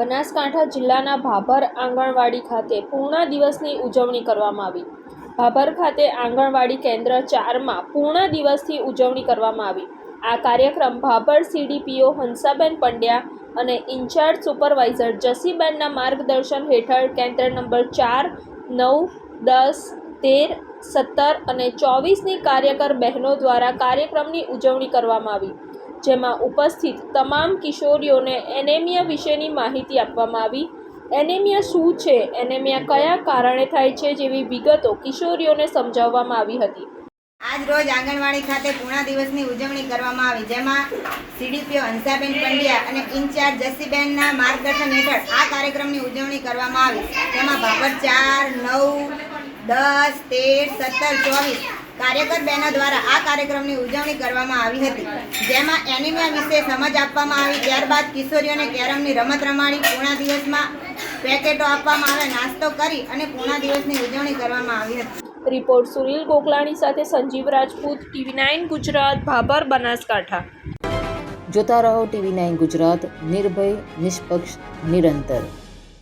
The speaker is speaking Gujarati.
બનાસકાંઠા જિલ્લાના ભાભર આંગણવાડી ખાતે પૂર્ણ દિવસની ઉજવણી કરવામાં આવી. ભાભર ખાતે આંગણવાડી કેન્દ્ર ચારમાં પૂર્ણ દિવસથી ઉજવણી કરવામાં આવી. આ કાર્યક્રમ ભાભર સીડીપીઓ હંસાબેન પંડ્યા અને ઇન્ચાર્જ સુપરવાઇઝર જસીબેનના માર્ગદર્શન હેઠળ કેન્દ્ર નંબર ચાર, નવ, દસ, તેર, સત્તર અને ચોવીસની કાર્યકર બહેનો દ્વારા કાર્યક્રમની ઉજવણી કરવામાં આવી. જેમાં ઉપસ્થિત તમામ કિશોરીઓને એનેમિયા વિશેની માહિતી આપવામાં આવી. એનેમિયા શું છે? એનેમિયા કયા કારણે થાય છે જેવી વિગતો કિશોરીઓને સમજાવવામાં આવી હતી. આજ રોજ આંગણવાડી ખાતે પૂર્ણા દિવસની ઉજવણી કરવામાં આવી, જેમાં સીડીપીઓ હંસાબેન પંડ્યા અને ઇન્ચાર્જ જસીબેનના માર્ગદર્શન હેઠળ આ કાર્યક્રમની ઉજવણી કરવામાં આવી. તેમાં ભાભર ચાર, નવ, દસ, તેર, સત્તર, ચોવીસ કાર્યકર બહેનો દ્વારા આ કાર્યક્રમની ઉજવણી કરવામાં આવી હતી. જેમાં એનિમિયા વિશે સમજ આપવામાં આવી. ત્યારબાદ કિશોરીઓને કેરમની રમત રમાડી પૂર્ણા દિવસમાં પેકેટો આપવામાં આવે નાસ્તો કરી અને પૂર્ણા દિવસની ઉજવણી કરવામાં આવી હતી. રિપોર્ટ સુનિલ ગોકલાણી સાથે સંજીવ રાજપૂત ટીવી નાઇન ગુજરાત ભાભર બનાસકાંઠા. જોતા રહો ટીવી નાઇન ગુજરાત નિર્ભય નિષ્પક્ષ નિરંતર.